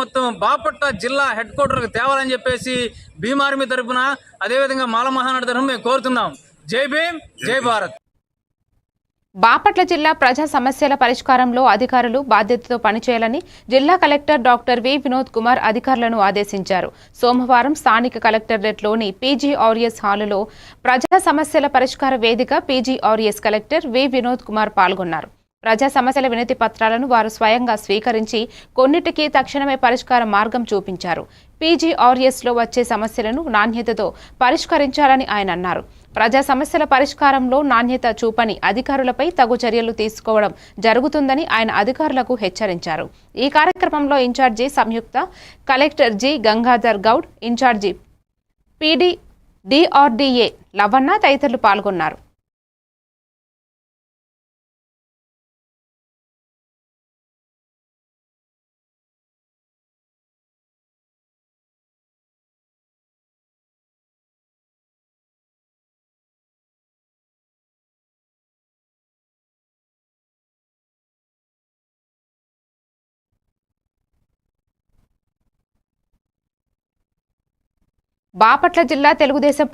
మొత్తం బాపట్ల జిల్లా హెడ్ క్వార్టర్కి తేవాలని చెప్పేసి భీమార్మి తరఫున అదేవిధంగా మాల మహానాడు తరఫున మేము కోరుతున్నాం. జై భీమ్ జై భారత్. బాపట్ల జిల్లా ప్రజా సమస్యల పరిష్కారంలో అధికారులు బాధ్యతతో పనిచేయాలని జిల్లా collector doctor V Vinod Kumar అధికారులను ఆదేశించారు. సోమవారం స్థానిక కలెక్టరేట్లోని పీజీఆర్ఎస్ హాలులో ప్రజా సమస్యల పరిష్కార వేదిక PGRS collector V Vinod Kumar పాల్గొన్నారు. ప్రజా సమస్యల వినతి పత్రాలను వారు స్వయంగా స్వీకరించి కొన్నిటికి తక్షణమే పరిష్కార మార్గం చూపించారు. పీజీఆర్ఎస్లో వచ్చే సమస్యలను నాణ్యతతో పరిష్కరించాలని ఆయన అన్నారు. ప్రజా సమస్యల పరిష్కారంలో నాణ్యత చూపని అధికారులపై తగు చర్యలు తీసుకోవడం జరుగుతుందని ఆయన అధికారులకు హెచ్చరించారు. ఈ కార్యక్రమంలో incharge Samyukta collector G Gangadhar Goud in charge PD DRDA Lavanna తదితరులు పాల్గొన్నారు. బాపట్ల జిల్లా తెలుగుదేశం ప్ర-